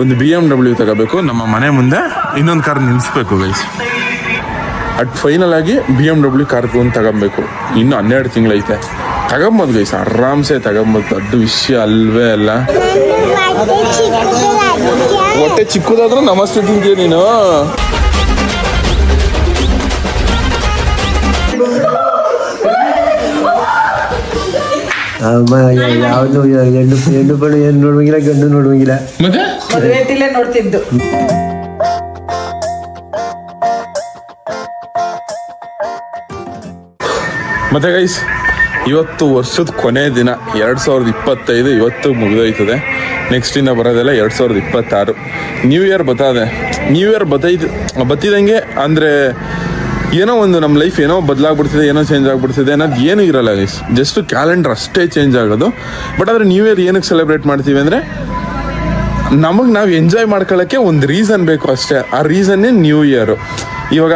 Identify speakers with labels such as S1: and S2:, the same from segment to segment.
S1: ಒಂದು B M W ತಗೋಬೇಕು. ನಮ್ಮ ಮನೆ ಮುಂದೆ ಇನ್ನೊಂದು ಕಾರ್ ನಿಲ್ಲಿಸ್ಬೇಕು ಗೈಸ್ ಅಟ್ ಫೈನಲ್ ಆಗಿ ಬಿ ಎಂ ಡಬ್ಲ್ಯೂ ಕಾರ್ ಒಂದು ತಗೊಬೇಕು. ಇನ್ನು ಹನ್ನೆರಡು ತಿಂಗಳೈತೆ. ತಗೊಂಬೋದು ಗೈಸ್ ಆರಾಮ್ಸೆ ತಗೊಂಬೋದು. ದೊಡ್ಡ ವಿಷಯ ಅಲ್ವೇ ಅಲ್ಲ. ಹೊಟ್ಟೆ ಚಿಕ್ಕದಾದ್ರೂ ನಮಸ್ತೆ ತಿಂತೀಯ ನೀನು?
S2: ಅಮ್ಮ ಯಾವುದು ಹೆಣ್ಣು ಹೆಣ್ಣು ಬಣ್ಣ ಏನು ನೋಡುವಂಗಿಲ್ಲ ಗಂಡು ನೋಡುವಂಗಿಲ್ಲ
S1: ಮತ್ತೆ?
S3: ಮದುವೆಟಿಲೇ ನೋಡ್ತಿದ್ದು.
S1: ಮತ್ತೆ ಗೈಸ್ ಇವತ್ತು ವರ್ಷದ ಕೊನೆ ದಿನ, ಎರಡು ಸಾವಿರದ ಇಪ್ಪತ್ತೈದು ಇವತ್ತು ಮುಗಿದೋಯ್ತದೆ. ನೆಕ್ಸ್ಟ್ ಇನ್ನ ಬರೋದೆಲ್ಲ ಎರಡು ಸಾವಿರದ ಇಪ್ಪತ್ತಾರು. ನ್ಯೂ ಇಯರ್ ಬತ್ತದೆ ನ್ಯೂ ಇಯರ್ ಬತ್ತೈದು ಬತ್ತಿದಂಗೆ ಅಂದರೆ ಏನೋ ಒಂದು ನಮ್ಮ ಲೈಫ್ ಏನೋ ಬದಲಾಗ್ಬಿಡ್ತಿದೆ, ಏನೋ ಚೇಂಜ್ ಆಗ್ಬಿಡ್ತಿದೆ ಅನ್ನೋದು ಏನೂ ಇರಲ್ಲ ಗೈಸ್ ಜಸ್ಟ್ ಕ್ಯಾಲೆಂಡರ್ ಅಷ್ಟೇ ಚೇಂಜ್ ಆಗೋದು. ಬಟ್ ಆದರೆ ನ್ಯೂ ಇಯರ್ ಏನಕ್ಕೆ ಸೆಲೆಬ್ರೇಟ್ ಮಾಡ್ತೀವಿ ಅಂದರೆ ನಮಗೆ ನಾವು ಎಂಜಾಯ್ ಮಾಡ್ಕೊಳ್ಳೋಕ್ಕೆ ಒಂದು ರೀಸನ್ ಬೇಕು ಅಷ್ಟೇ. ಆ ರೀಸನ್ನೇ ನ್ಯೂ ಇಯರು ಇವಾಗ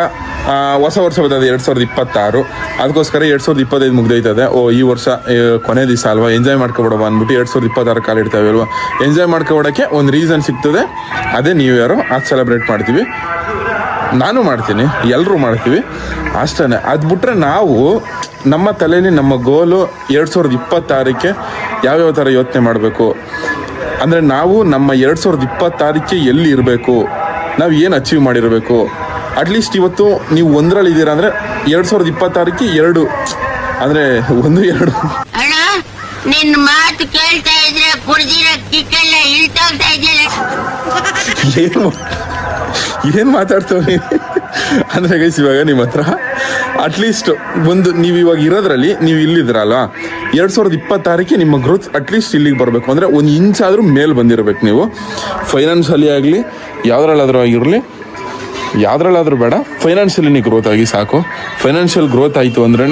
S1: ಹೊಸ ವರ್ಷ ಬರ್ತದೆ ಎರಡು ಸಾವಿರದ ಇಪ್ಪತ್ತಾರು. ಅದಕ್ಕೋಸ್ಕರ ಎರಡು ಸಾವಿರದ ಇಪ್ಪತ್ತೈದು ಮುಗ್ದೈತದೆ ಓ, ಈ ವರ್ಷ ಕೊನೆ ದಿವಸ ಅಲ್ವಾ? ಎಂಜಾಯ್ ಮಾಡ್ಕೊಬಿಡವ ಅಂದ್ಬಿಟ್ಟು ಎರಡು ಸಾವಿರದ ಇಪ್ಪತ್ತಾರು ಕಾಲ ಇಡ್ತಾವೆ ಅಲ್ವಾ? ಎಂಜಾಯ್ ಮಾಡ್ಕೊಬಿಡೋಕ್ಕೆ ಒಂದು ರೀಸನ್ ಸಿಗ್ತದೆ. ಅದೇ ನ್ಯೂ ಇಯರು ಅದು ಸೆಲೆಬ್ರೇಟ್ ಮಾಡ್ತೀವಿ. ನಾನು ಮಾಡ್ತೀನಿ. ಎಲ್ಲರೂ ಮಾಡ್ತೀವಿ. ಅಷ್ಟೇ ಅದು ಬಿಟ್ಟರೆ ನಾವು, ನಮ್ಮ ತಲೆಯಲ್ಲಿ ನಮ್ಮ ಗೋಲು ಎರಡು ಸಾವಿರದ ಇಪ್ಪತ್ತಾರಕ್ಕೆ ಯಾವ್ಯಾವ ಥರ ಯೋಚನೆ ಮಾಡಬೇಕು? ಅಂದರೆ ನಾವು ನಮ್ಮ ಎರಡು ಸಾವಿರದ ಇಪ್ಪತ್ತಾರಕ್ಕೆ ಎಲ್ಲಿ ಇರಬೇಕು? ನಾವು ಏನು ಅಚೀವ್ ಮಾಡಿರಬೇಕು? ಅಟ್ಲೀಸ್ಟ್ ಇವತ್ತು ನೀವು ಒಂದರಲ್ಲಿ ಇದ್ದೀರಾ ಅಂದರೆ ಎರಡು ಸಾವಿರದ ಇಪ್ಪತ್ತಾರಕ್ಕೆ ಎರಡು. ಅಂದರೆ ಒಂದು ಎರಡು.
S4: ಮಾತು ಕೇಳ್ತಾ ಇದ್ರೆ ಕುಡ್ದಿರೋ ಕಿಕ್ಕೆಲ್ಲ ಇಳ್ತೋಗ್ತಾ
S1: ಏನು ಏನು ಮಾತಾಡ್ತವೆ ಅಂದರೆ ಗೈಸ್ ಇವಾಗ ನಿಮ್ಮ ಹತ್ರ ಅಟ್ಲೀಸ್ಟ್ ಒಂದು ನೀವು ಇವಾಗ ಇರೋದ್ರಲ್ಲಿ ನೀವು ಇಲ್ಲಿದ್ರಲ್ಲ ಎರಡು ಸಾವಿರದ ಇಪ್ಪತ್ತಾರಕ್ಕೆ ನಿಮ್ಮ ಗ್ರೋತ್ ಅಟ್ಲೀಸ್ಟ್ ಇಲ್ಲಿಗೆ ಬರಬೇಕು. ಅಂದರೆ ಒಂದು ಇಂಚ್ ಆದರೂ ಮೇಲೆ ಬಂದಿರಬೇಕು ನೀವು. ಫೈನಾನ್ಸಲ್ಲಿ ಆಗಲಿ, ಯಾವುದ್ರಲ್ಲಾದರೂ ಆಗಿರಲಿ, ಯಾವುದ್ರಲ್ಲಾದರೂ ಬೇಡ. ಫೈನಾನ್ಷಿಯಲಿ ಗ್ರೋತ್ ಆಗಿ ಸಾಕು. ಫೈನಾನ್ಷಿಯಲ್ ಗ್ರೋತ್ ಆಯಿತು ಅಂದ್ರೇ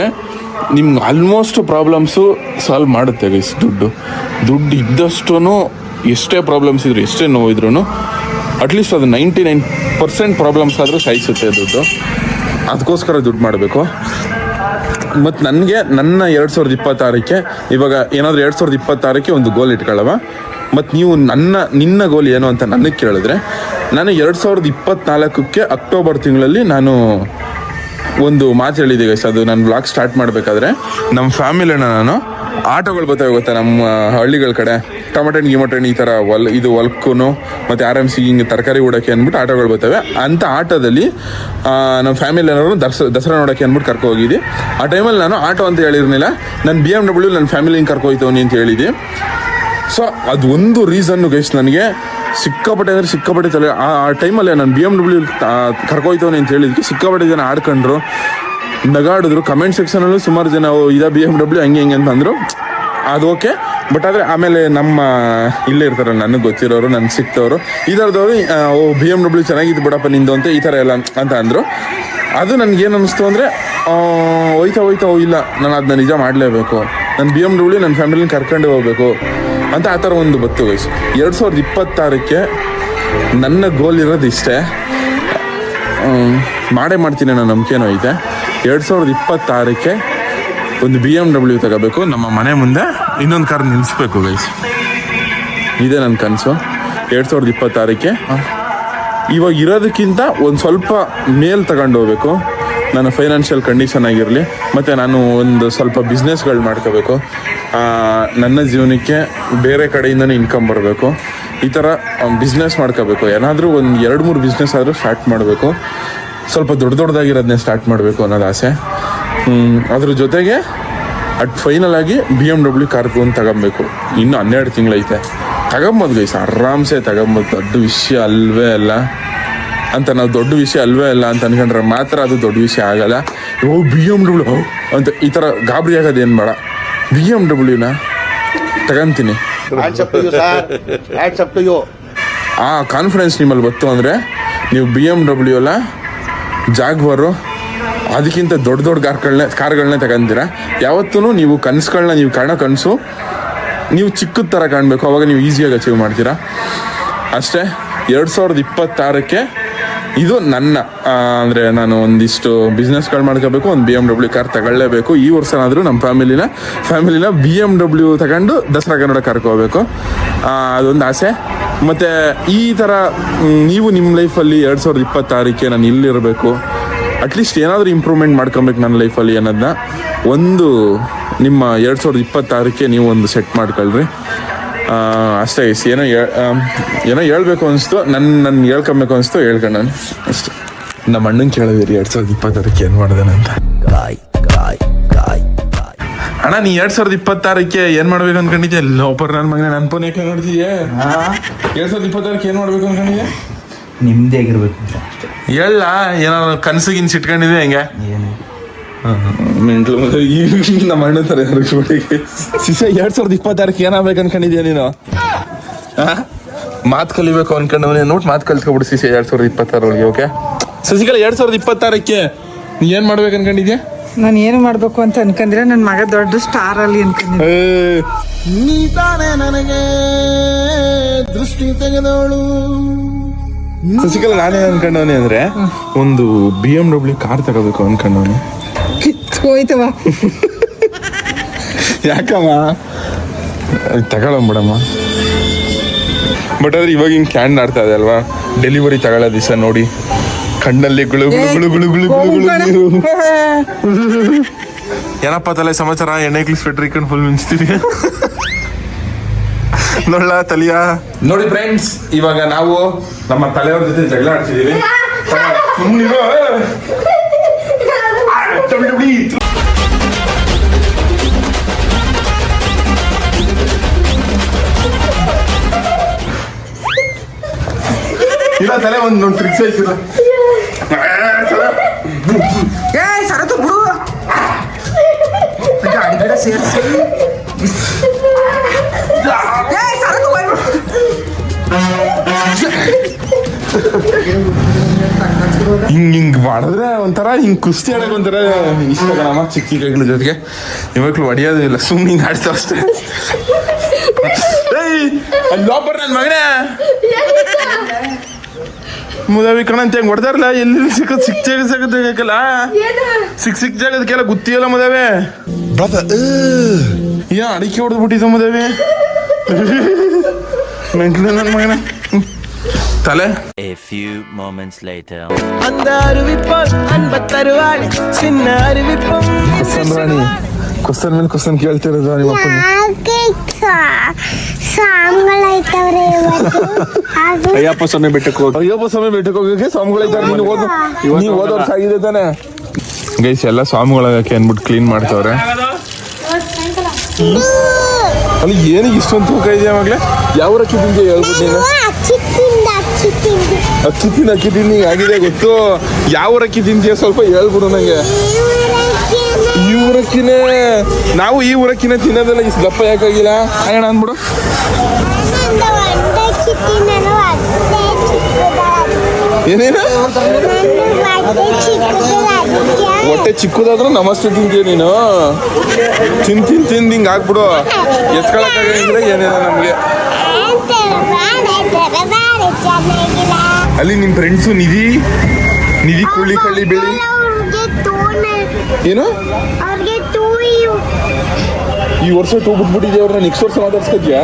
S1: ನಿಮ್ಗೆ ಆಲ್ಮೋಸ್ಟ್ ಪ್ರಾಬ್ಲಮ್ಸು ಸಾಲ್ವ್ ಮಾಡುತ್ತೆ ಗೈಸ್ ದುಡ್ಡು. ದುಡ್ಡು ಇದ್ದಷ್ಟು ಎಷ್ಟೇ ಪ್ರಾಬ್ಲಮ್ಸ್ ಇದ್ರು, ಎಷ್ಟೇ ನೋವಿದ್ರು ಅಟ್ಲೀಸ್ಟ್ ಅದು ನೈಂಟಿ ನೈನ್ ಪರ್ಸೆಂಟ್ ಪ್ರಾಬ್ಲಮ್ಸ್ ಆದರೂ ಸಾಯಿಸುತ್ತೆ ದುಡ್ಡು. ಅದಕ್ಕೋಸ್ಕರ ದುಡ್ಡು ಮಾಡಬೇಕು. ಮತ್ತು ನನಗೆ ನನ್ನ ಎರಡು ಸಾವಿರದ ಇಪ್ಪತ್ತಾರಕ್ಕೆ ಇವಾಗ ಏನಾದರೂ ಎರಡು ಸಾವಿರದ ಇಪ್ಪತ್ತಾರಕ್ಕೆ ಒಂದು ಗೋಲ್ ಇಟ್ಕೊಳ್ಳವ. ಮತ್ತು ನೀವು ನನ್ನ, ನಿನ್ನ ಗೋಲ್ ಏನು ಅಂತ ನನಗೆ ಕೇಳಿದ್ರೆ, ನಾನು ಎರಡು ಸಾವಿರದ ಇಪ್ಪತ್ನಾಲ್ಕಕ್ಕೆ ಅಕ್ಟೋಬರ್ ತಿಂಗಳಲ್ಲಿ ನಾನು ಒಂದು ಮಾತು ಹೇಳಿದೆ ಗೈಸ್ ಅದು ನಾನು ಬ್ಲಾಗ್ ಸ್ಟಾರ್ಟ್ ಮಾಡಬೇಕಾದ್ರೆ. ನಮ್ಮ ಫ್ಯಾಮಿಲಿನ ನಾನು, ಆಟೋಗಳು ಬರ್ತವೆ ಗೊತ್ತಾ ನಮ್ಮ ಹಳ್ಳಿಗಳ ಕಡೆ. ಟೊಮೆಟೊ ಗಿಮಟನ್ ಈ ಥರ ವಲ್ ಇದು ವಲ್ಕುನು ಮತ್ತು ಆರ್ ಎಂ ಸಿ ಹಿಂಗೆ ತರಕಾರಿ ಉಡೋಕ್ಕೆ ಅಂದ್ಬಿಟ್ಟು ಆಟೋಗಳು ಬರ್ತವೆ. ಅಂಥ ಆಟೋದಲ್ಲಿ ನಮ್ಮ ಫ್ಯಾಮಿಲಿ ಏನಾದ್ರು ದಸ ದಸರಾ ನೋಡೋಕ್ಕೆ ಅಂದ್ಬಿಟ್ಟು ಕರ್ಕೊ ಹೋಗಿದ್ದೆ ಆ ಟೈಮಲ್ಲಿ ನಾನು ಆಟೋ ಅಂತ ಹೇಳಿರ್ಲಿಲ್ಲ. ನಾನು ಬಿ ಎಂ ಡಬ್ಲ್ಯೂ ನನ್ನ ಫ್ಯಾಮಿಲಿ ಹಿಂಗೆ ಅಂತ ಹೇಳಿದ್ದೆ ಸೊ ಅದು ಒಂದು ರೀಸನ್ನು ಗೈಸ್ ನನಗೆ. ಸಿಕ್ಕಾಪಟ್ಟೆ ಅಂದರೆ ಸಿಕ್ಕಾಪಟ್ಟೆ ತಲೆ, ಆ ಟೈಮಲ್ಲಿ ನಾನು ಬಿ ಎಂ ಡಬ್ಲ್ಯೂ ಕರ್ಕೊಯ್ತವನೆ ಅಂತ ಹೇಳಿದ್ಕೆ ಸಿಕ್ಕಾಪಟ್ಟೆ ಜನ ಆಡ್ಕೊಂಡ್ರು. ನಗಾಡಿದ್ರು. ಕಮೆಂಟ್ ಸೆಕ್ಷನಲ್ಲೂ ಸುಮಾರು ಜನ ಇದ ಬಿ ಎಂ ಡಬ್ಲ್ಯೂ ಹಂಗೆ ಹಿಂಗೆ ಅಂತ ಅಂದರು ಅದು ಓಕೆ. ಬಟ್ ಆದರೆ ಆಮೇಲೆ ನಮ್ಮ ಇಲ್ಲೇ ಇರ್ತಾರೆ ನನಗೆ ಗೊತ್ತಿರೋರು ನನಗೆ ಸಿಕ್ತವರು, ಈ ಥರದವರು ಓ ಬಿ ಎಂ ಡಬ್ಲ್ಯೂ ಚೆನ್ನಾಗಿತ್ತು ಬಿಡಪ್ಪ ನಿಂದು ಅಂತ ಈ ಥರ ಎಲ್ಲ ಅಂತ ಅಂದರು. ಅದು ನನಗೇನು ಅನಿಸ್ತು ಅಂದರೆ ಹೋಯ್ತಾ ಹೋಯ್ತಾ ಇಲ್ಲ, ನಾನು ಅದನ್ನ ನಿಜ ಮಾಡಲೇಬೇಕು. ನಾನು ಬಿ ಎಂ ಡಬ್ಲ್ಯೂ ನನ್ನ ಫ್ಯಾಮಿಲಿನ ಕರ್ಕೊಂಡು ಹೋಗಬೇಕು ಅಂತ ಆ ಥರ ಒಂದು ಬತ್ತು ವಯಸ್ಸು ಎರಡು ಸಾವಿರದ ಇಪ್ಪತ್ತಾರಕ್ಕೆ ನನ್ನ ಗೋಲ್ ಇರೋದು ಇಷ್ಟೇ. ಮಾಡೇ ಮಾಡ್ತೀನಿ ಅನ್ನೋ ನಂಬಿಕೆನೂ ಐತೆ. ಎರಡು ಸಾವಿರದ ಇಪ್ಪತ್ತಾರಕ್ಕೆ ಒಂದು ಬಿ ಎಂ ಡಬ್ಲ್ಯೂ ತಗೋಬೇಕು. ನಮ್ಮ ಮನೆ ಮುಂದೆ ಇನ್ನೊಂದು ಕಾರ್ ನಿಲ್ಲಿಸ್ಬೇಕು ಗೈಸ್ ಇದೇ ನನ್ನ ಕನಸು. ಎರಡು ಸಾವಿರದ ಇಪ್ಪತ್ತಾರಕ್ಕೆ. ಇವಾಗ ಇರೋದಕ್ಕಿಂತ ಒಂದು ಸ್ವಲ್ಪ ಮೇಲ್ ತಗೊಂಡು ಹೋಗ್ಬೇಕು. ನನ್ನ ಫೈನಾನ್ಷಿಯಲ್ ಕಂಡೀಷನ್ ಆಗಿರಲಿ, ಮತ್ತು ನಾನು ಒಂದು ಸ್ವಲ್ಪ ಬಿಸ್ನೆಸ್ಗಳು ಮಾಡ್ಕೋಬೇಕು. ನನ್ನ ಜೀವನಕ್ಕೆ ಬೇರೆ ಕಡೆಯಿಂದನೇ ಇನ್ಕಮ್ ಬರಬೇಕು. ಈ ಥರ ಬಿಸ್ನೆಸ್ ಮಾಡ್ಕೋಬೇಕು. ಏನಾದರೂ ಒಂದು ಎರಡು ಮೂರು ಬಿಸ್ನೆಸ್ ಆದರೂ ಸ್ಟಾರ್ಟ್ ಮಾಡಬೇಕು. ಸ್ವಲ್ಪ ದೊಡ್ಡ ದೊಡ್ಡದಾಗಿರೋದನ್ನೇ ಸ್ಟಾರ್ಟ್ ಮಾಡಬೇಕು ಅನ್ನೋದು ಆಸೆ. ಅದ್ರ ಜೊತೆಗೆ ಅಟ್ ಫೈನಲ್ ಆಗಿ ಬಿ ಎಂ ಡಬ್ಲ್ಯೂ ಕಾರ್ ಒಂದು ತಗೊಬೇಕು. ಇನ್ನು ಹನ್ನೆರಡು ತಿಂಗಳೈತೆ. ತಗೊಂಬೋದು ಗೈಸ್ ಆರಾಮ್ಸೆ ತಗೊಂಬೋದು ದೊಡ್ಡ ವಿಷಯ ಅಲ್ವೇ ಅಲ್ಲ. ಅಂತ ನಾವು ದೊಡ್ಡ ವಿಷಯ ಅಲ್ವೇ ಅಲ್ಲ ಅಂತ ಅನ್ಕೊಂಡ್ರೆ ಮಾತ್ರ ಅದು ದೊಡ್ಡ ವಿಷಯ ಆಗಲ್ಲ. ಓ ಬಿ ಎಂ ಡಬ್ಲ್ಯೂ ಅಂತ ಈ ಥರ ಗಾಬರಿ ಆಗೋದು ಏನು ಬೇಡ. ಬಿ ಎಂ ಡಬ್ಲ್ಯೂನ ತಗೊಂತೀನಿ. ಆ ಕಾನ್ಫಿಡೆನ್ಸ್ ನಿಮ್ಮಲ್ಲಿ ಬಂತು ಅಂದರೆ ನೀವು ಬಿ ಎಂ ಡಬ್ಲ್ಯೂ ಅಲ್ಲ ಜಾಗ್ವಾರು ಅದಕ್ಕಿಂತ ದೊಡ್ಡ ದೊಡ್ಡ ಕಾರ್ಗಳನ್ನ ಕಾರ್ಗಳನ್ನೇ ತಗೊಂತೀರ ಯಾವತ್ತೂ ನೀವು ಕನಸುಗಳನ್ನ, ನೀವು ಕಾಣೋ ಕನಸು, ನೀವು ಚಿಕ್ಕದ ಥರ ಕಾಣಬೇಕು, ಅವಾಗ ನೀವು ಈಸಿಯಾಗಿ ಅಚೀವ್ ಮಾಡ್ತೀರಾ? ಅಷ್ಟೇ, ಎರಡು ಸಾವಿರದ ಇಪ್ಪತ್ತಾರಕ್ಕೆ ಇದು ನನ್ನ ಅಂದರೆ ನಾನು ಒಂದಿಷ್ಟು ಬಿಸ್ನೆಸ್ಗಳು ಮಾಡ್ಕೋಬೇಕು, ಒಂದು ಬಿ ಎಂ ಡಬ್ಲ್ಯೂ ಕಾರ್ ತಗೊಳ್ಳೇಬೇಕು. ಈ ವರ್ಷನಾದರೂ ನಮ್ಮ ಫ್ಯಾಮಿಲಿನ ಫ್ಯಾಮಿಲಿನ ಬಿ ಎಂ ಡಬ್ಲ್ಯೂ ತಗೊಂಡು ದಸರಾ ಕನ್ನಡ ಕರ್ಕೋಬೇಕು ಅದೊಂದು ಆಸೆ. ಮತ್ತು ಈ ಥರ ನೀವು ನಿಮ್ಮ ಲೈಫಲ್ಲಿ ಎರಡು ಸಾವಿರದ ಇಪ್ಪತ್ತಾರಕ್ಕೆ ನಾನು ಇಲ್ಲಿರಬೇಕು ಅಟ್ಲೀಸ್ಟ್ ಏನಾದರೂ ಇಂಪ್ರೂವ್ಮೆಂಟ್ ಮಾಡ್ಕೊಬೇಕು ನನ್ನ ಲೈಫಲ್ಲಿ ಅನ್ನೋದನ್ನ ಒಂದು ನಿಮ್ಮ ಎರಡು ಸಾವಿರದ ಇಪ್ಪತ್ತಾರಕ್ಕೆ ನೀವು ಒಂದು ಸೆಟ್ ಮಾಡ್ಕೊಳ್ರಿ. ಅಷ್ಟೇ ಇಸ್ ಏನೋ ಏನೋ ಹೇಳ್ಬೇಕು ಅನಿಸ್ತು ನನ್ನ ನನ್ನ ಹೇಳ್ಕೊಬೇಕು ಅನಿಸ್ತು ಹೇಳ್ಕೊಂಡು ನಾನು. ಅಷ್ಟೇ. ನಮ್ಮ ಅಣ್ಣನ ಕೇಳಿದಿರಿ ಎರಡು ಸಾವಿರದ ಇಪ್ಪತ್ತಾರಕ್ಕೆ ಏನು ಮಾಡ್ದೇನೆ ಅಂತ. ಅಣ್ಣ ನೀ ಎರಡು ಸಾವಿರದ ಇಪ್ಪತ್ತಾರಕ್ಕೆ ಏನು ಮಾಡ್ಬೇಕು ಅನ್ಕೊಂಡಿದ್ಯಾ? ಒಬ್ಬರು ನನ್ನ ಮಗನ ನನ್ ಫೋನ್ ಯಾಕೆ ನೋಡ್ತಿದ್ಯಾ ಎರಡು ಸಾವಿರದ ಇಪ್ಪತ್ತಾರಕ್ಕೆ ಏನು ಮಾಡ್ಬೇಕು ಅನ್ಕೊಂಡಿದ್ಯಾ?
S2: ನಿಮ್ಮದೇ ಆಗಿರ್ಬೇಕು
S1: ಏನೋ ಏನಾದ್ರು ಕನಸು ಗಿನ್ಸ್ ಇಟ್ಕೊಂಡಿದ್ದೆ ಹೆಂಗೆ?
S2: ಏನು.
S1: ಮೆಂಟ್ಲು ಮತ್ತೆ ಈ ನಮ್ಮ ಅಣ್ಣ ತರ ಶಿಶ ಎರಡ್ ಸಾವಿರದ ಇಪ್ಪತ್ತಾರಕ್ಕೆ ಏನಾಗ್ಬೇಕು ಅನ್ಕೊಂಡಿದ್ಯಾ ನೀನು? ಮಾತು ಕಲಿಬೇಕು ಅನ್ಕೊಂಡವನೇ ನೋಟ್ ಮಾತು ಕಲ್ತ್ಕೊಬಿಡು ಸಿಸಿ ಎರಡ್ ಸಾವಿರದ ಇಪ್ಪತ್ತಾರೊಳಗೆ ಓಕೆ ಶಶಿಕಲಾ ಎರಡ್ ಸಾವಿರದ ಇಪ್ಪತ್ತಾರಕ್ಕೆ ನೀ ಏನ್ ಮಾಡ್ಬೇಕು ಅನ್ಕೊಂಡಿದ್ಯಾ?
S3: ನಾನು ಏನು ಮಾಡ್ಬೇಕು ಅಂತ ಅನ್ಕಂದ್ರೆ ನನ್ನ ಮಗ ದೊಡ್ಡ ಸ್ಟಾರ್ ಅಲ್ಲಿ ಅನ್ಕೊಂಡಿದ್ದೆ.
S1: ಏ, ಶಶಿಕಲಾ ನಾನೇ ಅನ್ಕೊಂಡವನೆ ಅಂದ್ರೆ ಒಂದು ಬಿ ಎಂ ಡಬ್ಲ್ಯೂ ಕಾರ್ ತಗೋಬೇಕು ಅನ್ಕೊಂಡವನು.
S3: ಹೋಯ್ತವ
S1: ಯಾಕಮ್ಮ? ತಗೊಳಂಬಿಡಮ್ಮ ಬಟ್ ಆದ್ರೆ ಇವಾಗ ಹಿಂಗ್ ಕ್ಯಾಂಡ್ ಆಡ್ತಾ ಇದೆ ಅಲ್ವಾ? ಡೆಲಿವರಿ ತಗೊಳ್ಳೋ ದಿವಸ ನೋಡಿ. ಕಣ್ಣಲ್ಲಿ ಗುಳು ಗುಳು ಗುಳು ಗುಳು ಗುಳು ಗುಳು ಏನಪ್ಪ ತಲೆ ಸಮಾಚಾರ? ಎಣ್ಣೆ ಸ್ವೆಟ್ರ್ ಇಟ್ಕೊಂಡು ಫುಲ್ ಮಿಂಚ್ತೀವಿ ನೋಡ್ಲ ತಲಿಯ ನೋಡಿ ಫ್ರೆಂಡ್ಸ್ ಇವಾಗ ನಾವು ನಮ್ಮ ತಲೆಯವ್ರ ಜೊತೆ ಜಗಳ ಆಡ್ತಿದೀವಿ ಸುಮ್ನಿರು. ಆ, WWE. ಇಲ್ಲ ತಲೆ ಒಂದು ಒಂದು ಟ್ರಿಕ್ಸ್ ಐತಿಲ್ಲ
S3: ಏ ಸರತು ಬಿಡು ಗಾಡಿ ಬೇಡ ಸೇರ್ಸಿ
S1: ಹಿಂಗ್ ಹಿಂಗೆ ಮಾಡಿದ್ರೆ ಒಂಥರ ಹಿಂಗ್ ಕುಸ್ತಿ ಆಡಕ್ ಒಂಥರ ಇಷ್ಟ ಕಣಮ್ಮ ಚಿಕ್ಕ ಚಿಕ್ಕಗಳ ಜೊತೆಗೆ. ಇವಾಗ್ಲೂ ಹೊಡಿಯೋದು ಇಲ್ಲ ಸುಮ್ಮನೆ ಹಿಂಗ್ ಆಡ್ತಾವ ಅಷ್ಟೇ. ಅಲ್ಲಿ ಲೋಪರ್ ನನ್ ಮಗನೇ. ಮುದಾವಿ ಕಣಂತ ಹೆಂಗ್ ಹೊಡ್ದಾರಲ್ಲ ಎಲ್ಲಿ ಸಿಕ್ಕ ಸಿಕ್ ಜಾಗ ಸಿಗಬೇಕಲ್ಲ ಸಿಕ್ ಸಿಕ್ ಜಾಗದಕ್ಕೆಲ್ಲ ಗುತ್ತಿಯಲ್ಲ ಮುದಾವೆ. ಏನ್ ಅಡಿಕೆ ಹೊಡೆದ್ಬಿಟ್ಟಿದ್ದ ಮುದಾವೆ. ಮೆಂಟ್ಲು ನನ್ ಮಗನ. ತಲೆ
S5: A few moments later.
S6: அந்த அறிவிப்பால் அன்பத்தருவாள் சின்ன அறிவிப்பும்
S1: ಕುಸ್ತನ್ ರಾಣಿ ಕುಸ್ತನ್ ಮೇಲೆ ಕುಸ್ತನ್ ಕೇಳ್ತಿರೋದು ನಿಮ್ಮ ಅಪ್ಪನ
S7: ಯಾಕೆ ಸಾಂಗಳೈತವ್ರೆ ಇವತ್ತು ಅದು
S1: ಅಯ್ಯಪ್ಪ ಸ್ವಾಮಿ ಬೆಟ್ಟಕ್ಕೆ ಹೋಗಿ ಅಯ್ಯಪ್ಪ ಸ್ವಾಮಿ ಬೆಟ್ಟಕ್ಕೆ ಹೋಗಕ್ಕೆ ಸ್ವಾಮಿಗಳಿದ್ದಾರೆ ನೀನು ಓದು ನೀವು ಓದೋ ವರ್ಷ ಆಗಿದೆ ತಾನೆ ಗೈಸ್ ಎಲ್ಲ ಸ್ವಾಮಿಗಳಾಗಕ್ಕೆ ಅನ್ಬಿಟ್ಟು ಕ್ಲೀನ್ ಮಾಡ್ತವ್ರೆ ಅಲ್ಲಿ ಏನಿಗೆ ಇಷ್ಟೊಂದು ತೂಕ ಇದೆ ಅವಾಗಲೇ ಯಾವ ಅಕ್ಕಿ ತಿಂದೆ ಹೇಳ್ಬಿಟ್ಟು ನೀನು
S7: ಅಕ್ಕಿ ತಿಂದ ಅಕ್ಕಿ
S1: ಅಕ್ಕಿ ಆಗಿದೆ ಗೊತ್ತು? ಯಾವ ಅಕ್ಕಿ ತಿಂತೀಯ? ಸ್ವಲ್ಪ ಹೇಳ್ಬಿಡು ನಂಗೆ. ಈ ಊರಕ್ಕಿನೇ. ನಾವು ಈ ಊರಕ್ಕಿನೇ ತಿನ್ನೋದಲ್ಲ ಇಷ್ಟು ದಪ್ಪ ಯಾಕಾಗಿಲ್ಲ? ಅಯ್ಯಣ ಅಂದ್ಬಿಡು. ಏನೇನು?
S7: ಹೊಟ್ಟೆ ಚಿಕ್ಕದಾದ
S1: ಹೊಟ್ಟೆ ಚಿಕ್ಕದಾದ್ರೂ ನಮಸ್ತೆ ತಿಂತೀಯ ನೀನು? ತಿನ್ ತಿನ್ ತಿಂದು ಹಿಂಗೆ ಆಗ್ಬಿಡು. ಎತ್ಕೊಳಕ್ಕಾಗಿಲ್ಲ ಏನೇನೋ ನಮಗೆ. ಅಲ್ಲಿ ನಿಮ್ಮ ಫ್ರೆಂಡ್ಸು ನಿಧಿ ನಿಧಿ ಕುಳ್ಳಿ ಕಳ್ಳಿ ಬೆಳಿ ಏನು? ಈ ವರ್ಷ ಟೂ ಬಿಟ್ಬಿಟ್ಟಿದ್ಯಾ ಅವ್ರನ್ನ ನೆಕ್ಸ್ಟ್ ವರ್ಷ
S7: ಮಾತಾಡ್ಸ್ಕೊತೀಯಾ?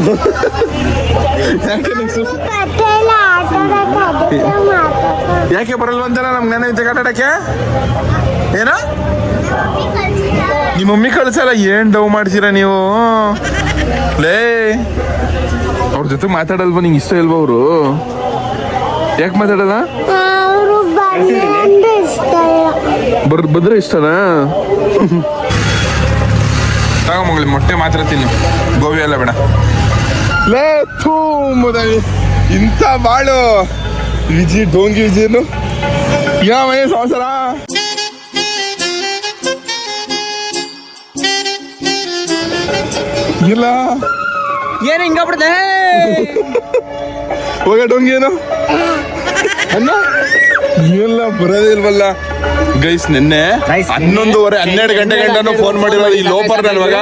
S1: ಯಾಕೆ ನೆಕ್ಸ್ಟ್ ವರ್ಷ?
S7: ನೆನ ಎಲ್ಲ ಕಟ್ಟಡಕ್ಕೆ ಅದಕ್ಕೆ ಮಾತಾಡ್ತಾರೆ
S1: ಯಾಕೆ ಬರಲ್ವಂತಾರ ನಮ್ಗೆ ನೆನೆ ಜಗ ಆಟಾಡಕ್ಕೆ? ಏನ? ನಿಮ್ಮ ಮಮ್ಮಿ ಕಳ್ಸಲ್ಲ. ಏನ್ ಡವ್ ಮಾಡ್ತೀರಾ ನೀವು? ಲೇ ಜೊತೆ ಮಾತಾಡಲ್ವಾ ನಿಂಗೆ ಇಷ್ಟ ಇಲ್ವಾ ಅವರು? ಯಾಕೆ ಮಾತಾಡಲ್ಲ?
S7: ಅವರು ಬಂದ್ರೆ ಅಂದ್ರೆ ಇಷ್ಟ ಇಲ್ಲ.
S1: ಬರ್ ಬಂದ್ರೆ ಇಷ್ಟನಾ? ತಗೊಂಬಂಗ್ಲಿ ಮೊಟ್ಟೆ ಮಾತ್ರ ತಿನ್ನು. ಗೋವಿ ಎಲ್ಲ ಬೇಡ. ಲೇ ಥೂ ಇಂಥ ಬಾಳು. ವಿಜಿ ಡೋಂಗಿ ವಿಜಿನು ಯಾವ ಸಂವತ್ಸರ ಇಲ್ಲ.
S3: ಏನ್ ಹಿಂಗ ಬಿಡ್ದೆ
S1: ಹೋಗ ಡೊಂಗೇನು ಅನ್ನ ಇಲ್ಲ ಬರೋದಿಲ್ವಲ್ಲ ಗೈಸ್ ನಿನ್ನೆ ಹನ್ನೊಂದುವರೆ ಹನ್ನೆರಡು ಗಂಟೆ ಗಂಟೆ ಫೋನ್ ಮಾಡಿರೋದು ಈ ಲೋಪರ್ ಇವಾಗ.